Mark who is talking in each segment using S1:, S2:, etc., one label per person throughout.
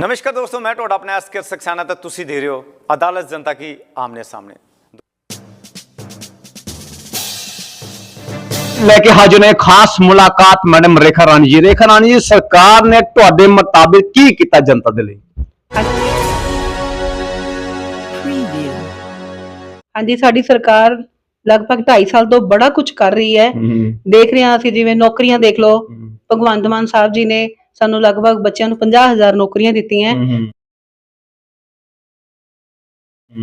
S1: ਨਮਸਕਾਰ ਦੋਸਤੋ ਮੈਂ ਤੁਹਾਡਾ ਆਪਣਾ ਐਸਕੇ ਸਕਸਾਨਾ ਤੇ ਤੁਸੀਂ ਦੇ ਰਹੇ ਹੋ ਅਦਾਲਤ ਜਨਤਾ ਕੀ ਆਮਨੇ ਸਾਹਮਣੇ।
S2: ਲੈ ਕੇ ਹਾਜ਼ਰ ਨੇ ਖਾਸ ਮੁਲਾਕਾਤ ਮੈਡਮ ਰੇਖਾ ਰਾਣੀ ਜੀ। ਰੇਖਾ ਰਾਣੀ ਜੀ ਸਰਕਾਰ ਨੇ ਤੁਹਾਡੇ ਮੁਤਾਬਿਕ ਕੀ ਕੀਤਾ ਜਨਤਾ ਦੇ ਲਈ?
S3: ਹਾਂਜੀ ਸਾਡੀ ਸਰਕਾਰ ਲਗਭਗ 2.5 ਸਾਲ ਤੋਂ ਬੜਾ ਕੁਝ ਕਰ ਰਹੀ ਹੈ। ਦੇਖ ਰਹੇ ਹਾਂ ਅਸੀਂ ਜਿਵੇਂ ਨੌਕਰੀਆਂ ਦੇਖ ਲਓ। ਭਗਵੰਤ ਮਾਨ ਸਾਹਿਬ ਜੀ ਨੇ ਸਾਨੂੰ ਲਗਭਗ ਬੱਚਿਆਂ ਨੂੰ 50000 ਨੌਕਰੀਆਂ ਦਿੱਤੀਆਂ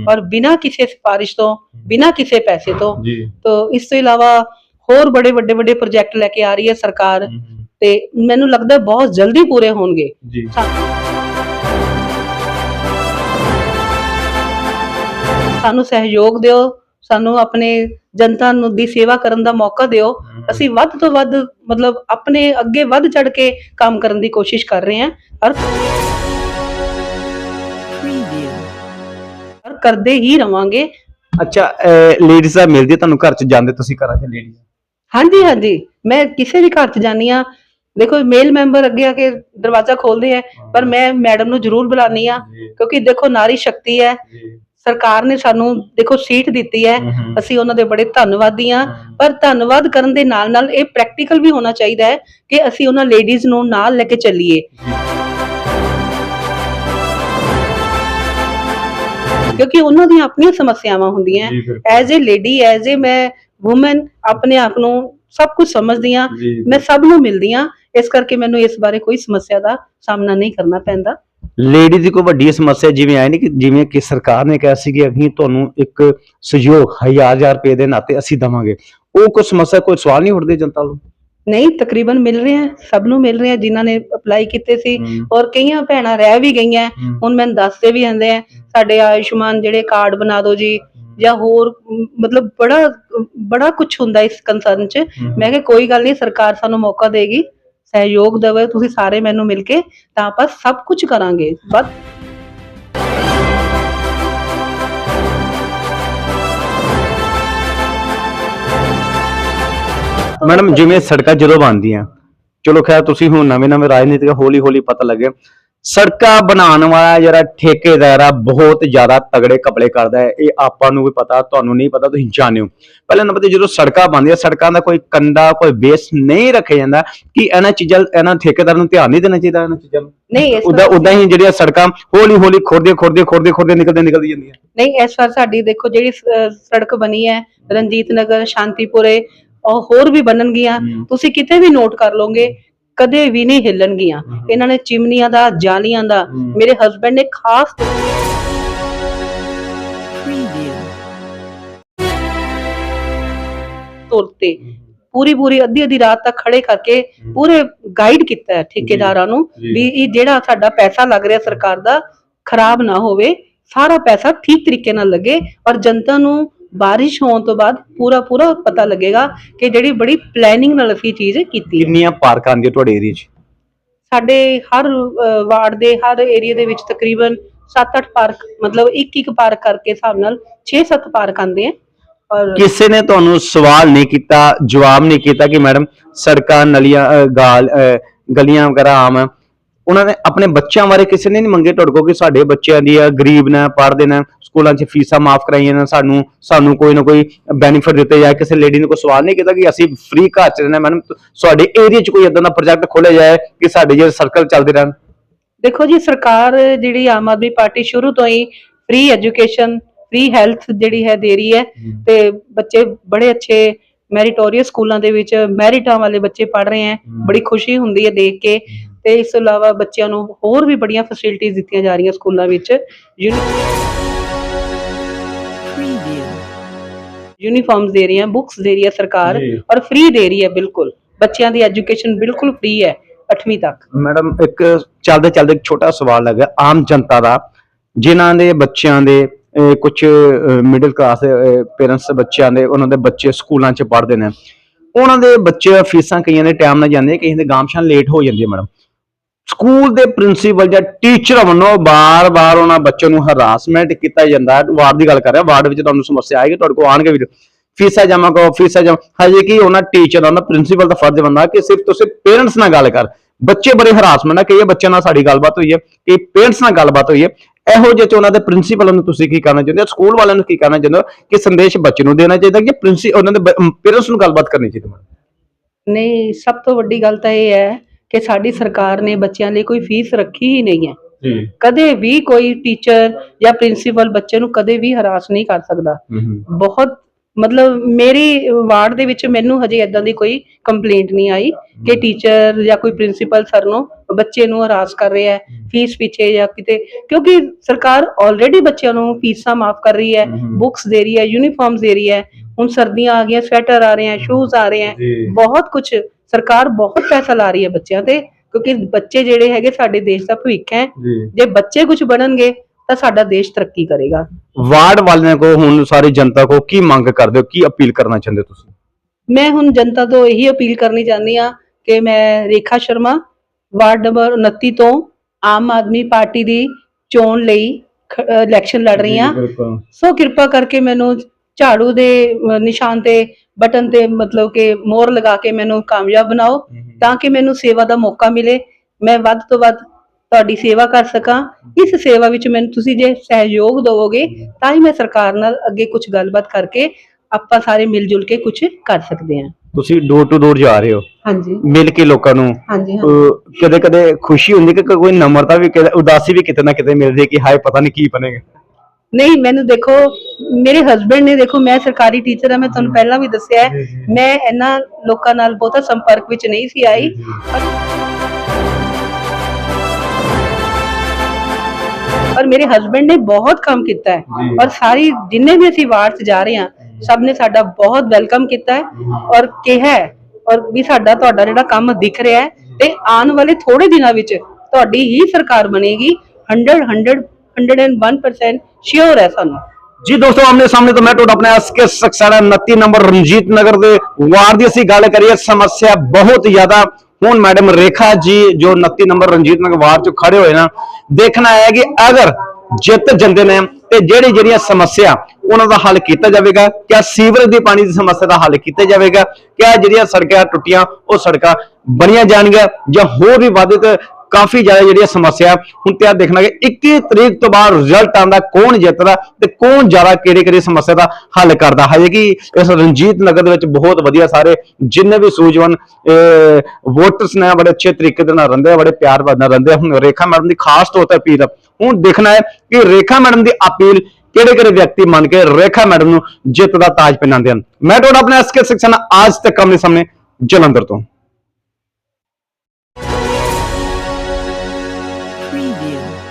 S3: ਔਰ ਬਿਨਾਂ ਕਿਸੇ ਸਿਫਾਰਿਸ਼ ਤੋਂ ਬਿਨਾਂ ਕਿਸੇ ਪੈਸੇ ਤੋਂ ਤੋਂ ਇਸ ਤੋਂ ਇਲਾਵਾ ਹੋਰ ਬੜੇ ਵੱਡੇ ਵੱਡੇ ਪ੍ਰੋਜੈਕਟ ਲੈ ਕੇ ਆ ਰਹੀ ਹੈ ਸਰਕਾਰ ਤੇ ਮੈਨੂੰ ਲੱਗਦਾ ਬਹੁਤ ਜਲਦੀ ਪੂਰੇ ਹੋਣਗੇ।
S2: ਜੀ।
S3: ਸਾਨੂੰ ਸਹਿਯੋਗ ਦਿਓ ਸਾਨੂੰ ਆਪਣੇ ਜਨਤਾ ਨੂੰ ਦੀ ਸੇਵਾ ਕਰਨ ਦਾ ਮੌਕਾ ਦਿਓ। ਅਸੀਂ ਵੱਧ ਤੋਂ ਵੱਧ ਮਤਲਬ ਆਪਣੇ ਅੱਗੇ ਵੱਧ ਚੜ ਕੇ ਕੰਮ ਕਰਨ ਦੀ ਕੋਸ਼ਿਸ਼ ਕਰ ਰਹੇ ਹਾਂ। ਔਰ ਔਰ ਕਰਦੇ ਹੀ ਰਵਾਂਗੇ।
S2: ਅੱਛਾ ਲੇਡੀਜ਼ ਆ ਮਿਲਦੀ ਆ ਤੁਹਾਨੂੰ ਘਰ ਚ ਜਾਂਦੇ ਤੁਸੀਂ ਘਰਾਂ ਚ ਲੇਡੀਜ਼
S3: ਹਾਂਜੀ ਹਾਂਜੀ। ਮੈਂ ਕਿਸੇ ਵੀ ਘਰ 'ਚ ਜਾਨੀ ਆ ਦੇਖੋ ਮੇਲ ਮੈਂਬਰ ਅੱਗੇ ਆ ਕੇ ਦਰਵਾਜ਼ਾ ਖੋਲਦੇ ਆ ਪਰ ਮੈਂ ਮੈਡਮ ਨੂੰ ਜ਼ਰੂਰ ਬੁਲਾਨੀ ਆ ਕਿਉਂਕਿ ਦੇਖੋ ਨਾਰੀ ਸ਼ਕਤੀ ਹੈ। ਸਰਕਾਰ ਨੇ ਸਾਨੂੰ ਦੇਖੋ ਸੀਟ ਦਿੱਤੀ ਹੈ ਅਸੀਂ ਉਹਨਾਂ ਦੇ ਬੜੇ ਧੰਨਵਾਦੀ ਆ ਪਰ ਧੰਨਵਾਦ ਕਰਨ ਦੇ ਨਾਲ ਨਾਲ ਇਹ ਪ੍ਰੈਕਟੀਕਲ ਵੀ ਹੋਣਾ ਚਾਹੀਦਾ ਹੈ ਕਿ ਅਸੀਂ ਉਹਨਾਂ ਲੇਡੀਜ਼ ਨੂੰ ਨਾਲ ਲੈ ਕੇ ਚੱਲੀਏ। ਕਿਉਂਕਿ ਉਹਨਾਂ ਦੀਆਂ ਆਪਣੀਆਂ ਸਮੱਸਿਆਵਾਂ ਹੁੰਦੀਆਂ। As a lady as a ਮੈਂ ਔਮਨ ਆਪਣੇ ਆਪ ਨੂੰ ਸਭ ਕੁਝ ਸਮਝਦੀ ਆ ਮੈਂ ਸਭ ਨੂੰ ਮਿਲਦੀ ਆ ਇਸ ਕਰਕੇ ਮੈਨੂੰ ਇਸ ਬਾਰੇ ਕੋਈ ਸਮੱਸਿਆ ਦਾ ਸਾਹਮਣਾ ਨਹੀਂ ਕਰਨਾ ਪੈਂਦਾ।
S2: ਲੇਡੀ ਦੀ ਕੋਈ ਵੱਡੀ ਸਮੱਸਿਆ ਜਿਵੇਂ ਆਈ ਨਹੀਂ ਕਿ ਜਿਵੇਂ ਕਿ ਸਰਕਾਰ ਨੇ ਕਿਹਾ ਸੀ ਕਿ ਅਸੀਂ ਤੁਹਾਨੂੰ ਇੱਕ ਸਹਿਯੋਗ ਹਜ਼ਾਰ ਹਜ਼ਾਰ ਰੁਪਏ ਦੇ ਨਾਤੇ ਅਸੀਂ ਦਵਾਂਗੇ। ਉਹ ਕੋਈ ਸਮੱਸਿਆ ਕੋਈ ਸਵਾਲ ਨਹੀਂ ਉੱਠਦੇ ਜਨਤਾ ਨੂੰ?
S3: ਨਹੀਂ ਤਕਰੀਬਨ ਮਿਲ ਰਹੇ ਆ ਸਭ ਨੂੰ ਮਿਲ ਰਹੇ ਆ ਜਿਨ੍ਹਾਂ ਨੇ ਅਪਲਾਈ ਕੀਤੇ ਸੀ। ਔਰ ਕਈਆਂ ਭੈਣਾਂ ਰਹਿ ਵੀ ਗਈਆਂ। ਹੁਣ ਮੈਨੂੰ ਦੱਸਦੇ ਵੀ ਹੁੰਦੇ ਆ ਸਾਡੇ ਆਯੁਸ਼ਮਾਨ ਜਿਹੜੇ ਕਾਰਡ ਬਣਾ ਦਿਓ ਜੀ ਜਾਂ ਹੋਰ ਮਤਲਬ ਬੜਾ ਬੜਾ ਕੁਝ ਹੁੰਦਾ ਇਸ ਕੰਸਰਨ ਚ। ਮੈਂ ਕਿਹਾ ਕੋਈ ਗੱਲ ਨਹੀਂ ਸਰਕਾਰ ਸਾਨੂੰ ਮੌਕਾ ਦੇਗੀ। ਸਹਿਯੋਗ ਦੇਵੇ, ਤੁਸੀਂ ਸਾਰੇ ਮੈਨੂੰ ਮਿਲ ਕੇ ਤਾਂ ਆਪਾਂ ਸਭ ਕੁਝ ਕਰਾਂਗੇ। ਬਸ।
S2: ਮੈਡਮ, ਜਿਵੇਂ ਸੜਕਾਂ ਜਦੋਂ ਬਣਦੀਆਂ, ਚਲੋ ਖੈਰ ਤੁਸੀਂ ਹੁਣ ਨਵੇਂ ਨਵੇਂ ਰਾਜਨੀਤਿਕ ਹੌਲੀ ਹੌਲੀ ਪਤਾ ਲੱਗੇ ਸੜਕਾਂ ਬਣਾਉਣ ਵਾਲਾ ਜਿਹੜਾ ਠੇਕੇਦਾਰ ਆ ਬਹੁਤ ਜ਼ਿਆਦਾ ਤਗੜੇ ਕਪੜੇ ਕਰਦਾ ਹੈ। ਇਹ ਆਪਾਂ ਨੂੰ ਵੀ ਪਤਾ ਤੁਹਾਨੂੰ ਨਹੀਂ ਪਤਾ ਤੁਸੀਂ ਜਾਣਿਓ ਪਹਿਲੇ ਨੰਬਰ ਤੇ ਜਦੋਂ ਸੜਕਾਂ ਬਣਦੀਆਂ ਸੜਕਾਂ ਦਾ ਕੋਈ ਕੰਡਾ ਕੋਈ ਬੇਸ ਨਹੀਂ ਰੱਖਿਆ ਜਾਂਦਾ ਕਿ ਇਹਨਾਂ ਚੀਜ਼ਾਂ ਇਹਨਾਂ ਠੇਕੇਦਾਰ ਨੂੰ ਧਿਆਨ ਨਹੀਂ ਦੇਣਾ ਚਾਹੀਦਾ ਇਹਨਾਂ ਚੀਜ਼ਾਂ ਨੂੰ?
S3: ਨਹੀਂ
S2: ਉਦਾਂ ਉਦਾਂ ਹੀ ਜਿਹੜੀਆਂ ਸੜਕਾਂ ਹੌਲੀ ਹੌਲੀ ਖੁਰਦੇ ਖੁਰਦੇ ਖੁਰਦੇ ਖੁਰਦੇ ਨਿਕਲਦੇ ਨਿਕਲਦੀ ਜਾਂਦੀਆਂ।
S3: ਨਹੀਂ ਇਸ ਵਾਰ ਸਾਡੀ ਦੇਖੋ ਜਿਹੜੀ ਸੜਕ ਬਣੀ ਹੈ ਰਣਜੀਤ ਨਗਰ ਸ਼ਾਂਤੀਪੁਰੇ ਉਹ ਹੋਰ ਵੀ ਬਣਨਗੀਆਂ। ਤੁਸੀਂ ਕਿਤੇ ਵੀ ਨੋਟ ਕਰ ਲਓਗੇ ਕਦੇ ਵੀ ਨਹੀਂ ਹਿੱਲਣਗੀਆਂ। ਇਹਨਾਂ ਨੇ ਚਿਮਨੀਆਂ ਦਾ ਜਾਲੀਆਂ ਦਾ। ਮੇਰੇ ਹਸਬੰਡ ਨੇ ਖਾਸ ਤੌਰ ਤੇ ਪੂਰੀ ਪੂਰੀ ਅੱਧੀ ਅੱਧੀ ਰਾਤ ਤੱਕ ਖੜੇ ਕਰਕੇ ਪੂਰੇ ਗਾਈਡ ਕੀਤਾ ਹੈ ਠੇਕੇਦਾਰਾਂ ਨੂੰ। ਵੀ ਇਹ ਜਿਹੜਾ ਸਾਡਾ ਪੈਸਾ ਲੱਗ ਰਿਹਾ ਸਰਕਾਰ ਦਾ ਖਰਾਬ ਨਾ ਹੋਵੇ ਸਾਰਾ ਪੈਸਾ ਠੀਕ ਤਰੀਕੇ ਨਾਲ ਲੱਗੇ ਔਰ ਜਨਤਾ ਨੂੰ ਬਾਰਿਸ਼ ਹੋਣ ਤੋਂ ਬਾਅਦ ਪੂਰਾ ਪੂਰਾ ਪਤਾ ਲੱਗੇਗਾ ਕਿ ਜਿਹੜੀ ਬੜੀ ਪਲੈਨਿੰਗ ਨਾਲ ਅਸੀਂ ਚੀਜ਼ ਕੀਤੀ ਹੈ।
S2: ਕਿੰਨੀਆਂ ਪਾਰਕਾਂ ਆਉਂਦੀਆਂ ਤੁਹਾਡੇ ਏਰੀਆ 'ਚ?
S3: ਸਾਡੇ ਹਰ ਵਾਰਡ ਦੇ ਹਰ ਏਰੀਆ ਦੇ ਵਿੱਚ ਤਕਰੀਬਨ 7-8 ਪਾਰਕ ਮਤਲਬ ਇੱਕ ਇੱਕ ਪਾਰਕ ਕਰਕੇ ਹਿਸਾਬ ਨਾਲ 6-7 ਪਾਰਕ ਆਉਂਦੇ ਆ ਔਰ
S2: ਕਿਸੇ ਨੇ ਤੁਹਾਨੂੰ ਸਵਾਲ ਨਹੀਂ ਕੀਤਾ ਜਵਾਬ ਨਹੀਂ ਕੀਤਾ ਕਿ ਮੈਡਮ ਸੜਕਾਂ ਨਲੀਆਂ ਗਾਲ ਗਲੀਆਂ ਵਗੈਰਾ ਆਮ ਹੈ। ਉਹਨਾਂ ਨੇ ਆਪਣੇ ਬੱਚਿਆਂ ਬਾਰੇ ਕਿਸੇ ਨੇ ਨਹੀਂ ਮੰਗੇ ਤੁਹਾਡੇ ਕੋਲ ਕਿ ਸਾਡੇ ਬੱਚਿਆਂ ਦੀ ਆ ਗਰੀਬ ਨੇ ਪੜ੍ਹਦੇ ਨੇ। ਸਕੂਲਾਂ 'ਚ ਫੀਸਾਂ ਮਾਫ ਕਰਾਈਆਂ ਨੇ ਸਾਨੂੰ ਸਾਨੂੰ ਕੋਈ ਨਾ ਕੋਈ ਬੈਨੀਫਿਟ ਦਿੱਤੇ ਜਾਏ ਕਿਸੇ ਲੇਡੀ ਨੇ ਕੋਈ ਸਵਾਲ ਨਹੀਂ ਕੀਤਾ ਕਿ ਅਸੀਂ ਫ੍ਰੀ ਘਰ 'ਚ ਰਹਿਣਾ ਮੈਡਮ ਤੁਹਾਡੇ ਏਰੀਆ 'ਚ ਕੋਈ ਇਦਾਂ ਦਾ ਪ੍ਰੋਜੈਕਟ ਖੋਲ੍ਹਿਆ ਜਾਏ ਕਿ ਸਾਡੇ ਜਿਹੜੇ ਸਰਕਲ ਚੱਲਦੇ ਰਹਿਣ?
S3: ਦੇਖੋ ਜੀ ਸਰਕਾਰ ਜਿਹੜੀ ਆਮ ਆਦਮੀ ਪਾਰਟੀ ਸ਼ੁਰੂ ਤੋਂ ਹੀ ਫ੍ਰੀ ਐਜੂਕੇਸ਼ਨ ਫ੍ਰੀ ਹੈਲਥ ਜਿਹੜੀ ਹੈ ਦੇ ਰਹੀ ਹੈ ਤੇ ਬੱਚੇ ਬੜੇ ਅੱਛੇ ਮੈਰੀਟੋਰੀਅਸ ਸਕੂਲਾਂ ਦੇ ਵਿੱਚ ਮੈਰਿਟਾਂ ਵਾਲੇ ਬੱਚੇ ਪੜ ਰਹੇ ਹੈ ਬੜੀ ਖੁਸ਼ੀ ਹੁੰਦੀ ਹੈ ਦੇਖ ਕੇ ਤੇ ਇਸ ਤੋਂ ਇਲਾਵਾ ਬੱਚਿਆਂ ਨੂੰ ਹੋਰ ਵੀ ਬੜੀਆਂ ਫੈਸਿਲਿਟੀਆਂ ਦਿੱਤੀਆਂ ਜਾ ਰਹੀਆਂ ਸਕੂਲਾਂ ਵਿੱਚ ਯੂਨੀਫਾਰਮਸ ਦੇ ਰਹੀ ਹੈ ਬੁੱਕਸ ਦੇ ਰਹੀ ਹੈ ਸਰਕਾਰ
S2: ਜੀ।
S3: ਔਰ ਫ੍ਰੀ ਦੇ ਰਹੀ ਹੈ ਬਿਲਕੁਲ। ਬੱਚਿਆਂ ਦੀ ਐਜੂਕੇਸ਼ਨ ਬਿਲਕੁਲ ਫ੍ਰੀ ਹੈ 8ਵੀਂ ਤੱਕ।
S2: ਮੈਡਮ ਇੱਕ ਚੱਲਦੇ ਚੱਲਦੇ ਇੱਕ ਛੋਟਾ ਸਵਾਲ ਲੱਗਾ ਆਮ ਜਨਤਾ ਦਾ ਜਿਨ੍ਹਾਂ ਦੇ ਬੱਚਿਆਂ ਦੇ ਕੁਝ ਮਿਡਲ ਕਲਾਸ ਪੇਰੈਂਟਸ ਬੱਚਿਆਂ ਦੇ ਉਹਨਾਂ ਦੇ ਬੱਚੇ ਸਕੂਲਾਂ 'ਚ ਪੜ੍ਹਦੇ ਨੇ। ਉਹਨਾਂ ਦੇ ਬੱਚੇ ਫੀਸਾਂ ਕਈਆਂ ਦੇ ਟਾਈਮ ਨਾਲ ਜਾਂਦੇ ਕਈਆਂ ਦੇ ਗਾਮਸ਼ਾਨ ਲੇਟ ਹੋ ਜਾਂਦੀ ਹੈ ਮੈਡਮ। ਸਕੂਲ ਦੇ ਪ੍ਰਿੰਸੀਪਲ ਜਾਂ ਟੀਚਰ ਵੱਲੋਂ ਬਾਰ-ਬਾਰ ਉਹਨਾਂ ਬੱਚਿਆਂ ਨੂੰ ਹਰਾਸਮੈਂਟ ਕੀਤਾ ਜਾਂਦਾ ਵਾਰਡ ਦੀ ਗੱਲ ਕਰ ਰਿਹਾ, ਵਾਰਡ ਵਿੱਚ ਤੁਹਾਨੂੰ ਸਮੱਸਿਆ ਆਏਗੀ, ਤੁਹਾਡੇ ਕੋਲ ਆਣਗੇ ਵੀ ਫੀਸਾਂ ਜਮ੍ਹਾਂ ਕਰੋ, ਫੀਸਾਂ ਜਮ੍ਹਾਂ ਹਜੇ ਕੀ ਉਹਨਾਂ ਟੀਚਰ ਦਾ, ਪ੍ਰਿੰਸੀਪਲ ਦਾ ਫਰਜ਼ ਬਣਦਾ ਕਿ ਸਿਰਫ ਤੁਸੀਂ ਪੇਰੈਂਟਸ ਨਾਲ ਗੱਲ ਕਰ। ਬੱਚੇ ਬੜੇ ਹਰਾਸਮੈਂਟ ਆ ਕਈ ਬੱਚਿਆਂ ਨਾਲ ਸਾਡੀ ਗੱਲਬਾਤ ਹੋਈ ਹੈ ਕਿ ਪੇਰੈਂਟਸ ਨਾਲ ਗੱਲਬਾਤ ਹੋਈ ਹੈ। ਇਹੋ ਜਿਹੇ ਚ ਉਹਨਾਂ ਦੇ ਪ੍ਰਿੰਸੀਪਲ ਨੂੰ ਤੁਸੀਂ ਕੀ ਕਰਨਾ ਚਾਹੁੰਦੇ ਹੋ? ਸਕੂਲ ਵਾਲਿਆਂ ਨੂੰ ਕੀ ਕਰਨਾ ਚਾਹੁੰਦੇ ਹੋ? ਕਿ ਸੰਦੇਸ਼ ਬੱਚੇ ਨੂੰ ਦੇਣਾ ਚਾਹੀਦਾ ਕਿ ਪ੍ਰਿੰਸੀ ਉਹਨਾਂ ਦੇ ਪੇਰੈਂਟਸ ਨੂੰ ਗੱਲਬਾਤ ਕਰਨੀ ਚਾਹੀਦੀ
S3: ਨਹੀਂ, ਸਭ ਤੋਂ ਵੱਡੀ ਗੱਲ ਤਾਂ ਇਹ ਹੈ ਕਿ ਸਾਡੀ ਸਰਕਾਰ ਨੇ ਬੱਚਿਆਂ ਲਈ ਕੋਈ ਫੀਸ ਰੱਖੀ ਹੀ ਨਹੀਂ ਹੈ।
S2: ਜੀ।
S3: ਕਦੇ ਵੀ ਕੋਈ ਟੀਚਰ ਜਾਂ ਪ੍ਰਿੰਸੀਪਲ ਬੱਚੇ ਨੂੰ ਕਦੇ ਵੀ ਹਰਾਸ ਨਹੀਂ ਕਰ ਸਕਦਾ। ਬਹੁਤ ਮਤਲਬ ਮੇਰੀ ਵਾਰਡ ਦੇ ਵਿੱਚ ਮੈਨੂੰ ਹਜੇ ਇਦਾਂ ਦੀ ਕੋਈ ਕੰਪਲੇਂਟ ਨਹੀਂ ਆਈ ਕਿ ਟੀਚਰ ਜਾਂ ਕੋਈ ਪ੍ਰਿੰਸੀਪਲ ਸਰ ਨੂੰ ਬੱਚੇ ਨੂੰ ਹਰਾਸ ਕਰ ਰਿਹਾ ਹੈ ਫੀਸ ਪਿੱਛੇ ਜਾਂ ਕਿਤੇ ਕਿਉਂਕਿ ਸਰਕਾਰ ਆਲਰੇਡੀ ਬੱਚਿਆਂ ਨੂੰ ਫੀਸਾਂ ਮਾਫ ਕਰ ਰਹੀ ਹੈ। ਬੁੱਕਸ ਦੇ ਰਹੀ ਹੈ ਯੂਨੀਫਾਰਮਸ ਦੇ ਰਹੀ ਹੈ। ਹੁਣ ਸਰਦੀਆਂ ਆ ਗਈਆਂ ਸਵੈਟਰ ਆ ਰਹੇ ਹਨ ਸ਼ੂਜ਼ ਆ ਰਹੇ
S2: ਜੀ।
S3: ਬਹੁਤ ਕੁਝ ਸਰਕਾਰ ਬਹੁਤ ਪੈਸਾ ਲਾ ਰਹੀ ਹੈ ਬੱਚਿਆਂ ਤੇ ਕਿਉਂਕਿ ਬੱਚੇ ਜਿਹੜੇ ਹੈਗੇ ਸਾਡੇ ਦੇਸ਼ ਦਾ ਭਵਿੱਖ ਹੈ।
S2: ਜੀ।
S3: ਜੇ ਬੱਚੇ ਕੁਝ ਬਣਨਗੇ ਤਾਂ ਸਾਡਾ ਦੇਸ਼ ਤਰੱਕੀ ਕਰੇਗਾ।
S2: ਵਾਰਡ ਵਾਲਿਆਂ ਕੋ ਹੁਣ ਸਾਰੀ ਜਨਤਾ ਕੋ ਕੀ ਮੰਗ ਕਰਦੇ ਹੋ ਕੀ ਅਪੀਲ ਕਰਨਾ ਚਾਹੁੰਦੇ ਹੋ ਤੁਸੀਂ?
S3: ਮੈਂ ਹੁਣ ਜਨਤਾ ਤੋਂ ਇਹੀ ਅਪੀਲ ਕਰਨੀ ਚਾਹੁੰਦੀ ਆ ਕਿ ਮੈਂ ਰੇਖਾ ਸ਼ਰਮਾ ਵਾਰਡ ਨੰਬਰ 29 ਤੋਂ ਆਮ ਆਦਮੀ ਪਾਰਟੀ ਦੀ ਚੋਣ ਲਈ ਇਲੈਕਸ਼ਨ ਲੜ ਰਹੀ ਆ ਸੋ ਕਿਰਪਾ ਕਰਕੇ ਮੈਨੂੰ ਝਾੜੂ ਦੇ ਨਿਸ਼ਾਨ ਤੇ ਬਟਨ ਤੇ ਮਤਲਬ ਕਿ ਮੋਹਰ ਲਗਾ ਕੇ ਮੈਨੂੰ ਕਾਮਯਾਬ ਬਣਾਓ ਤਾਂ ਕਿ ਮੈਨੂੰ ਸੇਵਾ ਦਾ ਮੌਕਾ ਮਿਲੇ। ਮੈਂ ਵੱਧ ਤੋਂ ਵੱਧ ਤੁਹਾਡੀ ਸੇਵਾ ਕਰ ਸਕਾਂ। ਇਸ ਸੇਵਾ ਵਿੱਚ ਮੈਨੂੰ ਤੁਸੀਂ ਜੇ ਸਹਿਯੋਗ ਦਿਵੋਗੇ ਤਾਂ ਹੀ ਮੈਂ ਸਰਕਾਰ ਨਾਲ ਅੱਗੇ ਕੁਝ ਗੱਲਬਾਤ ਕਰਕੇ ਆਪਾਂ ਸਾਰੇ ਮਿਲ ਜੁਲ ਕੇ ਕੁਝ ਕਰ ਸਕਦੇ ਹਾਂ।
S2: ਤੁਸੀਂ ਡੋਰ ਟੂ ਡੋਰ ਜਾ ਰਹੇ ਹੋ।
S3: ਹਾਂਜੀ।
S2: ਮਿਲ ਕੇ ਲੋਕਾਂ ਨੂੰ।
S3: ਹਾਂਜੀ
S2: ਕਦੇ ਕਦੇ ਖੁਸ਼ੀ ਹੁੰਦੀ ਕਿ ਕੋਈ ਨਮਰਤਾ ਵੀ ਉਦਾਸੀ ਵੀ ਕਿਤੇ ਨਾ ਕਿਤੇ ਮਿਲਦੀ ਕਿ ਹਾਏ ਪਤਾ ਨਹੀਂ ਕੀ ਬਣੇਗਾ।
S3: ਨਹੀਂ ਮੈਨੂੰ ਦੇਖੋ ਮੇਰੇ ਹਸਬੰਡ ਨੇ ਦੇਖੋ ਮੈਂ ਸਰਕਾਰੀ ਟੀਚਰ ਹਾਂ ਮੈਂ ਤੁਹਾਨੂੰ ਪਹਿਲਾਂ ਵੀ ਦੱਸਿਆ ਹੈ। ਮੈਂ ਇਹਨਾਂ ਲੋਕਾਂ ਨਾਲ ਬਹੁਤਾ ਸੰਪਰਕ ਵਿੱਚ ਨਹੀਂ ਸੀ ਆਈ। ਪਰ ਮੇਰੇ ਹਸਬੰਡ ਨੇ ਬਹੁਤ ਕੰਮ ਕੀਤਾ ਹੈ। ਔਰ ਸਾਰੀ ਜਿੰਨੇ ਵੀ ਅਸੀਂ ਵਾਰਡ 'ਚ ਜਾ ਰਹੇ ਹਾਂ ਸਭ ਨੇ ਸਾਡਾ ਬਹੁਤ ਵੈਲਕਮ ਕੀਤਾ ਹੈ ਔਰ ਕਿਹਾ ਹੈ ਔਰ ਵੀ ਸਾਡਾ ਤੁਹਾਡਾ ਜਿਹੜਾ ਕੰਮ ਦਿਖ ਰਿਹਾ ਹੈ ਤੇ ਆਉਣ ਵਾਲੇ ਥੋੜੇ ਦਿਨਾਂ ਵਿੱਚ ਤੁਹਾਡੀ ਹੀ ਸਰਕਾਰ ਬਣੇਗੀ। 100 100 101% ਸ਼ੋਰ ਹੈ ਸਾਨੂੰ।
S2: ਜੀ ਦੋਸਤੋ, ਆਮਨੇ ਸਾਹਮਣੇ ਤੋਂ ਮੈਂ ਤੁਹਾਡਾ ਆਪਣਾ ਐਸਕੇ ਸਕਸੈਨਾ 29 ਨੰਬਰ ਰਣਜੀਤ ਨਗਰ ਦੇ ਵਾਰਡ ਦੀ ਅਸੀਂ ਗੱਲ ਕਰੀਏ, ਸਮੱਸਿਆ ਬਹੁਤ ਜ਼ਿਆਦਾ। ਹੁਣ ਮੈਡਮ ਰੇਖਾ ਜੀ, ਜੋ 29 ਨੰਬਰ ਰਣਜੀਤ ਨਗਰ ਵਾਰਡ ਚ ਖੜੇ ਹੋਏ ਨਾ, ਦੇਖਣਾ ਹੈ ਕਿ ਅਗਰ ਜਿੱਤ ਜਾਂਦੇ ਨੇ, ਤੇ ਜਿਹੜੀ ਜਿਹੜੀਆਂ ਸਮੱਸਿਆ, ਉਹਨਾਂ ਦਾ ਹੱਲ ਕੀਤਾ ਜਾਵੇਗਾ। ਕਿਆ ਸੀਵਰੇਜ ਦੀ ਪਾਣੀ ਦੀ ਸਮੱਸਿਆ ਦਾ ਹੱਲ ਕੀਤਾ ਜਾਵੇਗਾ, ਕਿਆ ਜਿਹੜੀਆਂ ਸੜਕਾਂ ਟੁੱਟੀਆਂ, ਉਹ ਸੜਕਾਂ ਬਣੀਆਂ ਜਾਣਗੀਆਂ, ਜਾਂ ਹੋਰ ਵੀ ਵਾਧੇ ਕਾਫੀ ਜ਼ਿਆਦਾ ਜਿਹੜੀਆਂ ਸਮੱਸਿਆ ਹੁਣ ਤੇ ਆ ਦੇਖਣਾ ਕਿ 21 ਤਰੀਕ ਤੋਂ ਬਾਅਦ ਰਿਜ਼ਲਟ ਆਂਦਾ ਕੌਣ ਜਿੱਤਦਾ ਤੇ ਕੌਣ ਜ਼ਿਆਦਾ ਕਿਹੜੇ ਕਿਹੜੇ ਸਮੱਸਿਆ ਦਾ ਹੱਲ ਕਰਦਾ। ਹਜੇ ਕਿ ਇਸ ਰਣਜੀਤ ਨਗਰ ਦੇ ਵਿੱਚ ਬਹੁਤ ਵਧੀਆ ਸਾਰੇ ਜਿੰਨੇ ਵੀ ਸੂਝਵਾਨ ਵੋਟਰਸ ਨੇ ਬੜੇ ਅੱਛੇ ਤਰੀਕੇ ਦੇ ਨਾਲ ਰਹਿੰਦੇ ਆ, ਬੜੇ ਪਿਆਰ ਨਾਲ ਰਹਿੰਦੇ ਆ। ਹੁਣ ਰੇਖਾ ਮੈਡਮ ਦੀ ਖਾਸ ਤੌਰ ਤੇ ਅਪੀਲ ਆ। ਹੁਣ ਦੇਖਣਾ ਹੈ ਕਿ ਰੇਖਾ ਮੈਡਮ ਦੀ ਅਪੀਲ ਕਿਹੜੇ ਕਿਹੜੇ ਵਿਅਕਤੀ ਮੰਨ ਕੇ ਰੇਖਾ ਮੈਡਮ ਨੂੰ ਜਿੱਤ ਦਾ ਤਾਜ ਪਹਿਨਾਉਂਦੇ ਹਨ। ਮੈਂ ਤੁਹਾਡਾ ਆਪਣਾ ਐਸਕੇ ਸੈਕਸ਼ਨ ਅੱਜ ਤੱਕ ਆਪਣੇ ਸਾਹਮਣੇ, ਜਲੰਧਰ ਤੋਂ। Preview.